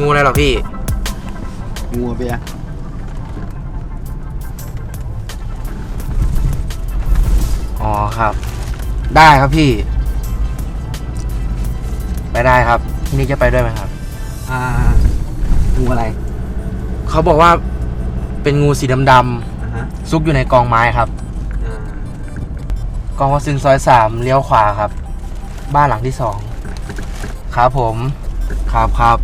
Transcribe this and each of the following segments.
งูอะไรหรอพี่ งูเบียร์อ๋อครับ ได้ครับพี่ ไปได้ครับพี่นิกจะไปด้วยไหมครับ อ่า งูอะไรเขาบอกว่าเป็นงูสีดำอ่าฮะๆซุกอยู่ในกองไม้ครับ อ่ากองวัดซึงซอยสามเลี้ยวขวาครับ บ้านหลังที่สองครับผม ครับครับ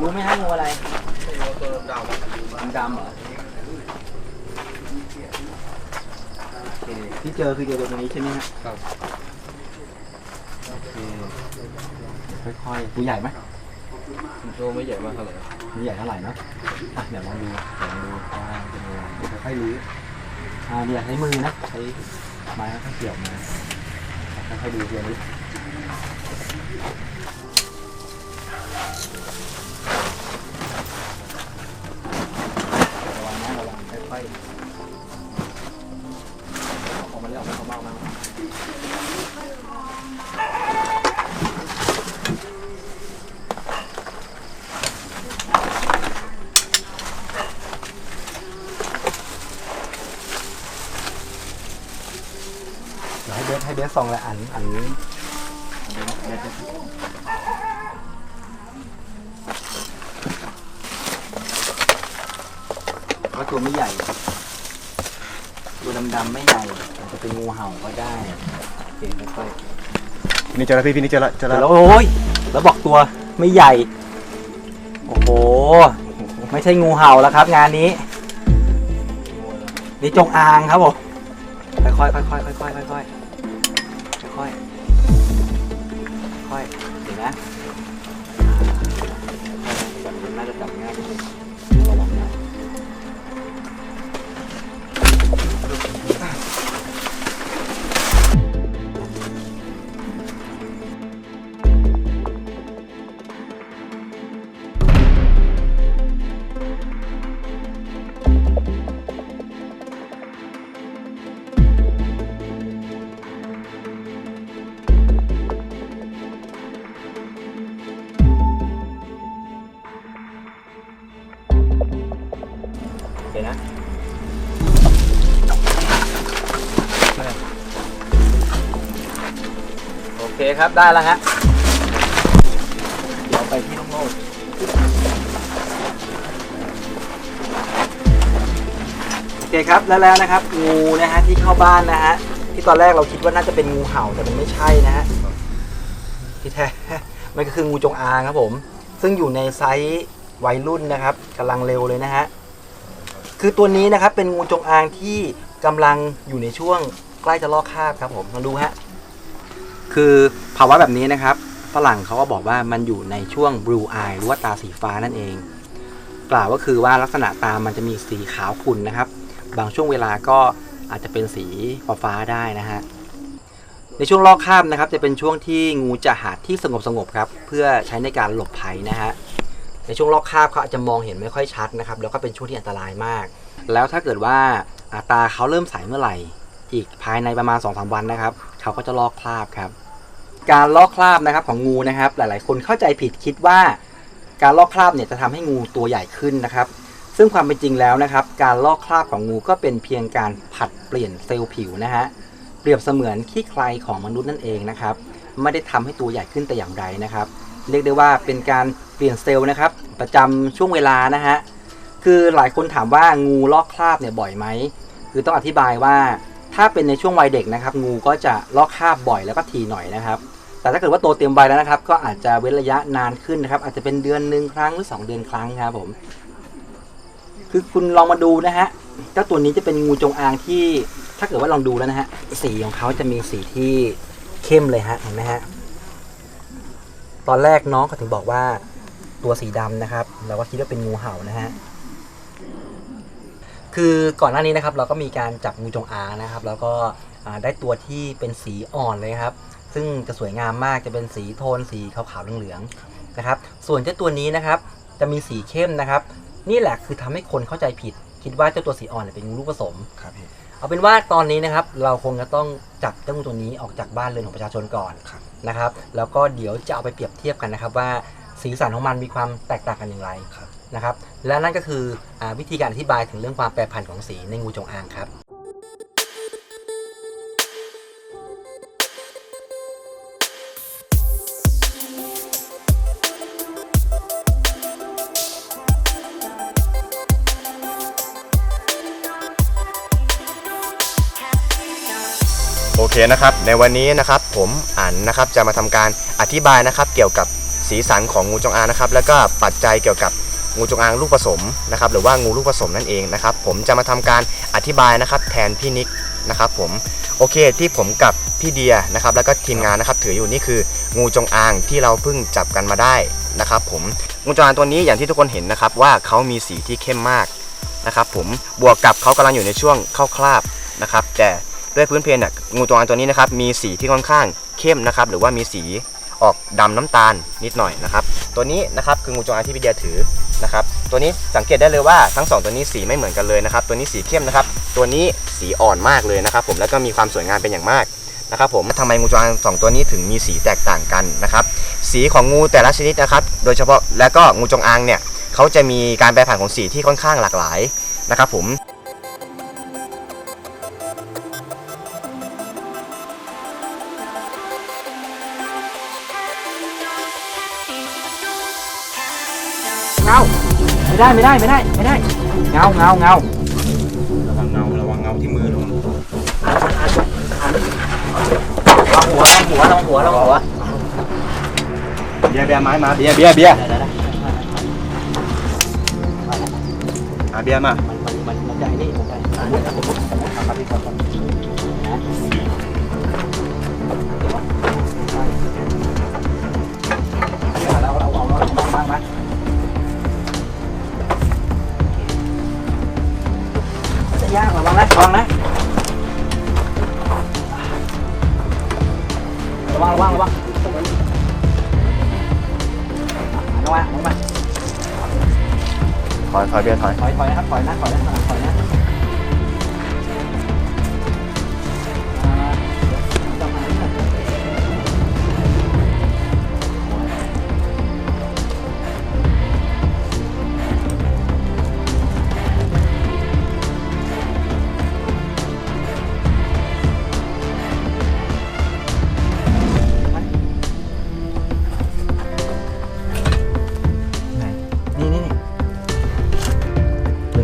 รู้ไหมฮะงูอะไรตัวดำดำเหรอโอเคที่เจอคือเจอตัวนี้ใช่ไหมฮะครับโอเคค่อยๆตัวใหญ่ไหมตัวไม่ใหญ่มากเท่าไหร่ตัวใหญ่เท่าไหร่เนอะอะเดี๋ยวลองดูเดี๋ยวลองดูว่าเป็นยังไงค่อยๆรื้ออ่าเนี่ยใช้มือนะใช้ไม้ค่อยๆเกี่ยวมาค่อยๆดูทีละนิ ดี๋ยวให้เบสให้เบสส่องเลยอันอันนี้เดี๋ยวเบสเบสก็ตัวไม่ใหญ่ ตัวดำๆไม่ใหญ่อาจจะเป็นงูเห่าก็ได้โอเคค่อยๆนี่เจอแล้วพี่พี่นี่เจอแล้วเจอแล้แล้ววโอ้ยแล้วบอกตัวไม่ใหญ่ โอ้โห ไม่ใช่งูเห่าแล้วครับ งานนี้ นี่จงอางครับผมค่อยๆค่อยๆค่อยๆค่อยๆ ค่อย ค่อยเห็นไหม เคครับ ได้แล้วฮะ เดี๋ยวไปที่น้องโลดโอเคครับ แล้วแล้วนะครับ งูนะฮะที่เข้าบ้านนะฮะ ที่ตอนแรกเราคิดว่าน่าจะเป็นงูเห่าแต่มันไม่ใช่นะฮะ ที่แท้ มันก็คืองูจงอางครับผม ซึ่งอยู่ในไซส์วัยรุ่นนะครับกำลังเร็วเลยนะฮะ คือตัวนี้นะครับเป็นงูจงอางที่กำลังอยู่ในช่วงใกล้จะลอกคราบครับผมลองดูฮะ คือภาวะแบบนี้นะครับฝรั่งเขาก็บอกว่ามันอยู่ในช่วง blue eye หรือว่าตาสีฟ้านั่นเอง กล่าวก็คือว่าลักษณะตามันจะมีสีขาวขุ่นนะครับ บางช่วงเวลาก็อาจจะเป็นสีฟ้าๆได้นะฮะในช่วงลอกคาบนะครับ จะเป็นช่วงที่งูจะหาที่สงบสงบครับ เพื่อใช้ในการหลบภัยนะฮะในช่วงลอกคาบเขาอาจจะมองเห็นไม่ค่อยชัดนะครับ แล้วก็เป็นช่วงที่อันตรายมาก แล้วถ้าเกิดว่าอาตาเขาเริ่มใสเมื่อไหร่ อีกภายในประมาณ2อสวันนะครับ เขาก็จะลอกคราบครับ การลอกคราบนะครับของงูนะครับ หลายๆ คนเข้าใจผิดคิดว่า การลอกคราบเนี่ยจะทำให้งูตัวใหญ่ขึ้นนะครับ ซึ่งความเป็นจริงแล้วนะครับ การลอกคราบของงูก็เป็นเพียงการผัดเปลี่ยนเซลล์ผิวนะฮะเปรียบเสมือนขี้ใครของมนุษย์นั่นเองนะครับ ไม่ได้ทำให้ตัวใหญ่ขึ้นแต่อย่างใดนะครับ เรียกได้ว่าเป็นการเปลี่ยนเซลล์นะครับ ประจำช่วงเวลานะฮะคือหลายคนถามว่างูลอกคราบเนี่ยบ่อยไหมคือต้องอธิบายว่า ถ้าเป็นในช่วงวัยเด็กนะครับ งูก็จะลอกคราบบ่อยแล้วก็ทีหน่อยนะครับ แต่ถ้าเกิดว่าโตเต็มวัยแล้วนะครับ ก็อาจจะเว้นระยะนานขึ้นนะครับ อาจจะเป็นเดือนหนึ่งครั้งหรือสองเดือนครั้งครับผม คือคุณลองมาดูนะฮะเจ้าตัวนี้จะเป็นงูจงอางที่ถ้าเกิดว่าลองดูแล้วนะฮะสีของเขาจะมีสีที่เข้มเลยฮะเห็นไหมฮะตอนแรกน้องเขาถึงบอกว่าตัวสีดำนะครับ เราก็คิดว่าเป็นงูเห่านะฮะ คือก่อนหน้านี้นะครับเราก็มีการจับงูจงอางนะครับ แล้วก็อ่าได้ตัวที่เป็นสีอ่อนเลยครับ ซึ่งจะสวยงามมากจะเป็นสีโทนสีขาวๆเหลืองๆนะครับ ส่วนเจ้าตัวนี้นะครับ จะมีสีเข้มนะครับ นี่แหละคือทำให้คนเข้าใจผิด คิดว่าเจ้าตัวสีอ่อนเนี่ยเป็นงูลูกผสมครับพี่เอาเป็นว่าตอนนี้นะครับ เราคงจะต้องจับเจ้างูตัวนี้ออกจากบ้านเรือนของประชาชนก่อนครับนะครับ แล้วก็เดี๋ยวจะเอาไปเปรียบเทียบกันนะครับ ว่าสีสันของมันมีความแตกต่างกันอย่างไรครับ นะครับ และนั่นก็คืออวิธีการอธิบายถึงเรื่องความแปรผันของสีในงูจงอางครับโอเคนะครับ ในวันนี้นะครับผมอันนะครับจะมาทำการอธิบายนะครับ เกี่ยวกับสีสันของงูจงอางนะครับ แล้วก็ปัจจัยเกี่ยวกับ งูจงอางลูกผสมนะครับหรือว่างูลูกผสมนั่นเองนะครับผมจะมาทำการอธิบายนะครับแทนพี่นิกนะครับผมโอเคที่ผมกับพี่เดียนะครับแล้วก็ทีมงานนะครับถืออยู่นี่คืองูจงอางที่เราเพิ่งจับกันมาได้นะครับผมงูจงอางตัวนี้อย่างที่ทุกคนเห็นนะครับว่าเขามีสีที่เข้มมากนะครับผมบวกกับเขากำลังอยู่ในช่วงเข้าคราบนะครับแต่ด้วยพื้นเพเนี่ยงูจงอางตัวนี้นะครับมีสีที่ค่อนข้างเข้มนะครับหรือว่ามีสีออกดำน้ำตาลนิดหน่อยนะครับตัวนี้นะครับคืองูจงอางที่พี่เดียถือ นะครับตัวนี้สังเกตได้เลยว่าทั้งสองตัวนี้สีไม่เหมือนกันเลยนะครับตัวนี้สีเข้มนะครับตัวนี้สีอ่อนมากเลยนะครับผมแล้วก็มีความสวยงามเป็นอย่างมากนะครับผมทำไมงูจงอางสองตัวนี้ถึงมีสีแตกต่างกันนะครับสีของงูแต่ละชนิดนะครับโดยเฉพาะและก็งูจงอางเนี่ยเขาจะมีการแปรผันของสีที่ค่อนข้างหลากหลายนะครับผม ไม่ได้ไม่ได้ไม่ได้ไม่ได้เงาเงาเงาระวังเงาระวังเงาที่มือผมระวังหัวระวังหัวระวังหัวระวังหัวเบียร์เบียร์ไม้มาเบียร์เบียร์เบียร์ได้ได้ได้อะเบียร์มามันมันมันมันใหญ่นี่มันใหญ่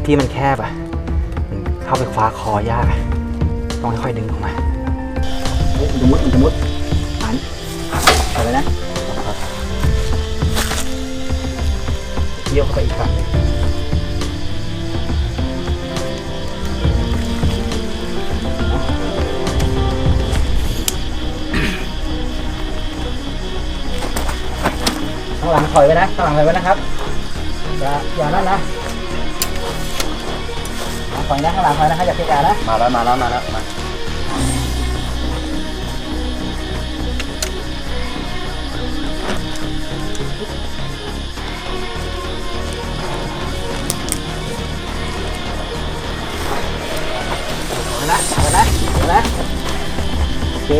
ที่มันแคบอะมันเข้าไปคว้าคอยากต้องค่อยๆดึงออกมาเฮ้ยมันจะมุดมันจะมุดหันไปเลยนะเยี่ยวเข้าไปอีกฝั่งหนึ่งข้างหลังถอยไว้นะข้างหลังถอยไว้นะครับ อย่าอย่านั่นนะ ถอยนะข้างหลังถอยนะครับอย่าเกะกะนะมาแล้วมาแล้วมาแล้วมาเอานะเอานะเอานะโอเค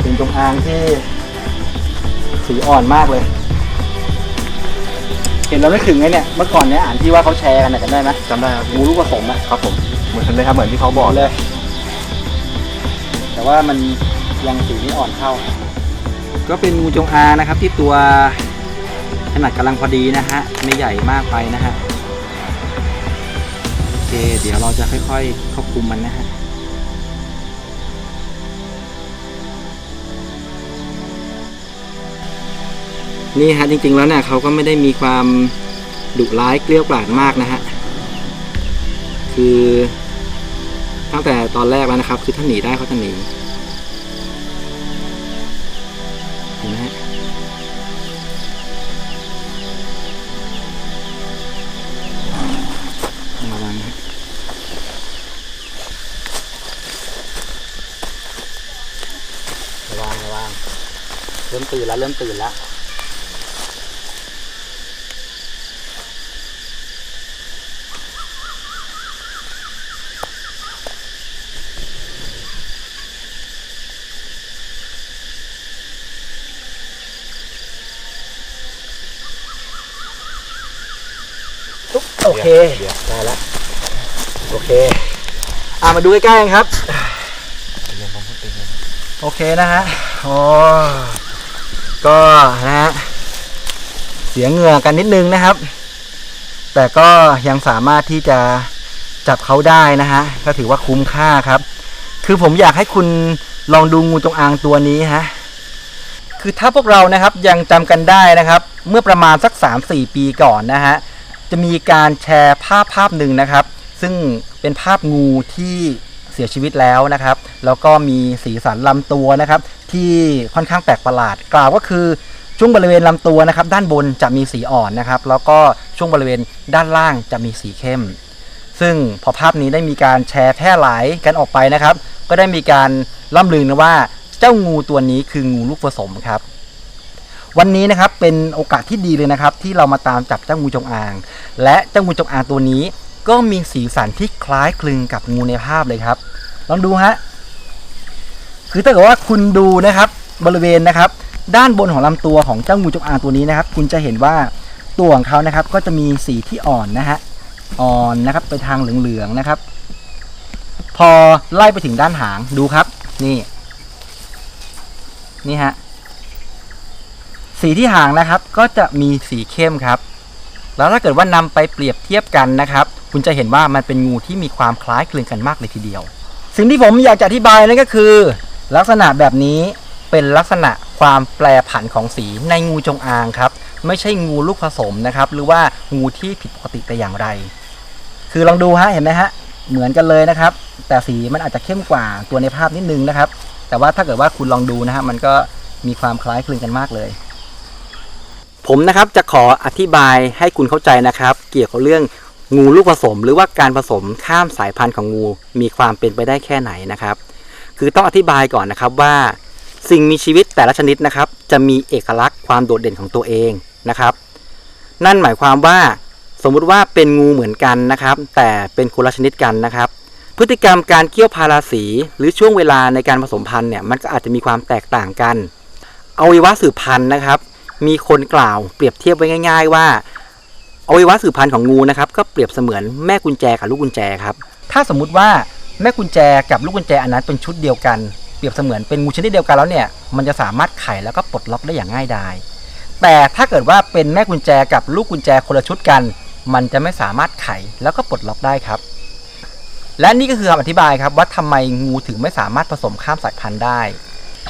เป็นจงอางที่สีอ่อนมากเลย เห็นเราไม่ถึงไงเนี่ย เมื่อก่อนเนี่ยอ่านที่ว่าเขาแชร์กันน่ะจำได้ไหมจำได้ครับงูลูกผสมอะครับผมเหมือนเลยครับเหมือนที่เขาบอกเลย แต่ว่ามันยังสีไม่อ่อนเท่า ก็เป็นงูจงอางนะครับที่ตัวขนาดกำลังพอดีนะฮะ ไม่ใหญ่มากไปนะฮะ โอเค เดี๋ยวเราจะค่อยๆควบคุมมันนะฮะ นี่ฮะจริงๆแล้วเนี่ยเขาก็ไม่ได้มีความดุร้ายเกลี้ยกล่อมมากนะฮะคือตั้งแต่ตอนแรกแล้วนะครับ คือถ้าหนีได้เขาจะหนีเห็นไหมฮะระวังนะระวังระวังเริ่มตื่นแล้วเริ่มตื่นแล้ว โอเคได้แล้วโอเค อ่ามาดูใกล้ๆกันครับ โอเคนะฮะโอ้ก็นะฮะเสียเหงื่อกันนิดนึงนะครับ แต่ก็ยังสามารถที่จะจับเขาได้นะฮะ ก็ถือว่าคุ้มค่าครับ คือผมอยากให้คุณลองดูงูจงอางตัวนี้ฮะ คือถ้าพวกเรานะครับยังจำกันได้นะครับ เมื่อประมาณสัก 3-4 ปีก่อนนะฮะ จะมีการแชร์ภาพภาพหนึ่งนะครับ ซึ่งเป็นภาพงูที่เสียชีวิตแล้วนะครับ แล้วก็มีสีสันลำตัวนะครับ ที่ค่อนข้างแปลกประหลาด กล่าวก็คือช่วงบริเวณลำตัวนะครับ ด้านบนจะมีสีอ่อนนะครับ แล้วก็ช่วงบริเวณด้านล่างจะมีสีเข้ม ซึ่งพอภาพนี้ได้มีการแชร์แพร่หลายกันออกไปนะครับ ก็ได้มีการล่ำลือนะว่าเจ้างูตัวนี้คืองูลูกผสมครับ วันนี้นะครับเป็นโอกาสที่ดีเลยนะครับ ที่เรามาตามจับเจ้างูจงอาง และเจ้างูจงอางตัวนี้ ก็มีสีสันที่คล้ายคลึงกับงูในภาพเลยครับ ลองดูฮะคือถ้าเกิดว่าคุณดูนะครับบริเวณนะครับ ด้านบนของลำตัวของเจ้างูจงอางตัวนี้นะครับ คุณจะเห็นว่าตัวของเขานะครับ ก็จะมีสีที่อ่อนนะฮะอ่อนนะครับไปทางเหลืองๆนะครับ พอไล่ไปถึงด้านหางดูครับ นี่ นี่ฮะ สีที่หางนะครับก็จะมีสีเข้มครับ แล้วถ้าเกิดว่านำไปเปรียบเทียบกันนะครับ คุณจะเห็นว่ามันเป็นงูที่มีความคล้ายคลึงกันมากเลยทีเดียว สิ่งที่ผมอยากจะอธิบายนั่นก็คือ ลักษณะแบบนี้เป็นลักษณะความแปรผันของสีในงูจงอางครับ ไม่ใช่งูลูกผสมนะครับ หรือว่างูที่ผิดปกติแต่อย่างไร คือลองดูฮะเห็นไหมฮะเหมือนกันเลยนะครับ แต่สีมันอาจจะเข้มกว่าตัวในภาพนิดนึงนะครับ แต่ว่าถ้าเกิดว่าคุณลองดูนะฮะมันก็มีความคล้ายคลึงกันมากเลย ผมนะครับจะขออธิบายให้คุณเข้าใจนะครับ เกี่ยวกับเรื่องงูลูกผสม หรือว่าการผสมข้ามสายพันธุ์ของงูมีความเป็นไปได้แค่ไหนนะครับ คือต้องอธิบายก่อนนะครับว่า สิ่งมีชีวิตแต่ละชนิดนะครับ จะมีเอกลักษณ์ความโดดเด่นของตัวเองนะครับ นั่นหมายความว่าสมมุติว่าเป็นงูเหมือนกันนะครับ แต่เป็นคนละชนิดกันนะครับ พฤติกรรมการเคี่ยวพาราสี หรือช่วงเวลาในการผสมพันธุ์เนี่ยมันก็อาจจะมีความแตกต่างกันอวัยวะสืบพันธุ์นะครับ มีคนกล่าวเปรียบเทียบไว้ง่าย ๆ ว่าอวัยวะสืบพันธุ์ของงูนะครับก็เปรียบเสมือนแม่กุญแจกับลูกกุญแจครับถ้าสมมุติว่าแม่กุญแจกับลูกกุญแจอันนั้นเป็นชุดเดียวกันเปรียบเสมือนเป็นงูชนิดเดียวกันแล้วเนี่ยมันจะสามารถไขแล้วก็ปลดล็อกได้อย่างง่ายดายแต่ถ้าเกิดว่าเป็นแม่กุญแจกับลูกกุญแจคนละชุดกัน มันจะไม่สามารถไขแล้วก็ปลดล็อกได้ครับ และนี่ก็คือคำอธิบายครับว่าทำไมงูถึงไม่สามารถผสมข้ามสายพันธุ์ได้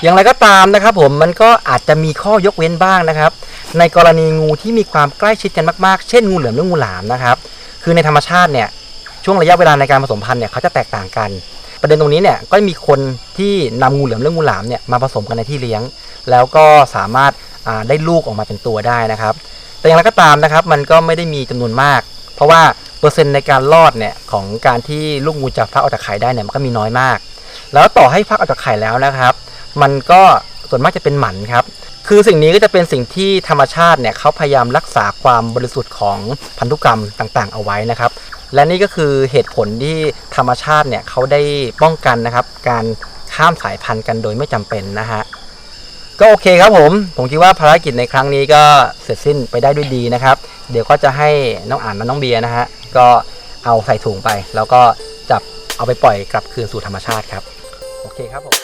อย่างไรก็ตามนะครับผมมันก็อาจจะมีข้อยกเว้นบ้างนะครับ ในกรณีงูที่มีความใกล้ชิดกันมากๆ เช่นงูเหลือมหรืองูหลามนะครับ คือในธรรมชาติเนี่ยช่วงระยะเวลาในการผสมพันธุ์เนี่ยเขาจะแตกต่างกัน ประเด็นตรงนี้เนี่ยก็มีคนที่นำงูเหลือมหรืองูหลามเนี่ยมาผสมกันในที่เลี้ยง แล้วก็สามารถได้ลูกออกมาเป็นตัวได้นะครับ แต่อย่างไรก็ตามนะครับ มันก็ไม่ได้มีจำนวนมาก เพราะว่าเปอร์เซ็นต์ในการรอดเนี่ยของการที่ลูกงูจะฟักออกจากไข่ได้เนี่ยมันก็มีน้อยมาก แล้วต่อให้ฟักออกจากไข่แล้วนะครับ มันก็ส่วนมากจะเป็นหมันครับ คือสิ่งนี้ก็จะเป็นสิ่งที่ธรรมชาติเนี่ยเขาพยายามรักษาความบริสุทธิ์ของพันธุกรรมต่างๆ เอาไว้นะครับ และนี่ก็คือเหตุผลที่ธรรมชาติเนี่ยเขาได้ป้องกันนะครับ การข้ามสายพันธุ์กันโดยไม่จำเป็นนะฮะก็โอเคครับผม ผมคิดว่าภารกิจในครั้งนี้ก็เสร็จสิ้นไปได้ด้วยดีนะครับ เดี๋ยวก็จะให้น้องอ่านและน้องเบียร์นะฮะ ก็เอาใส่ถุงไป แล้วก็จับเอาไปปล่อยกลับคืนสู่ธรรมชาติครับ โอเคครับผม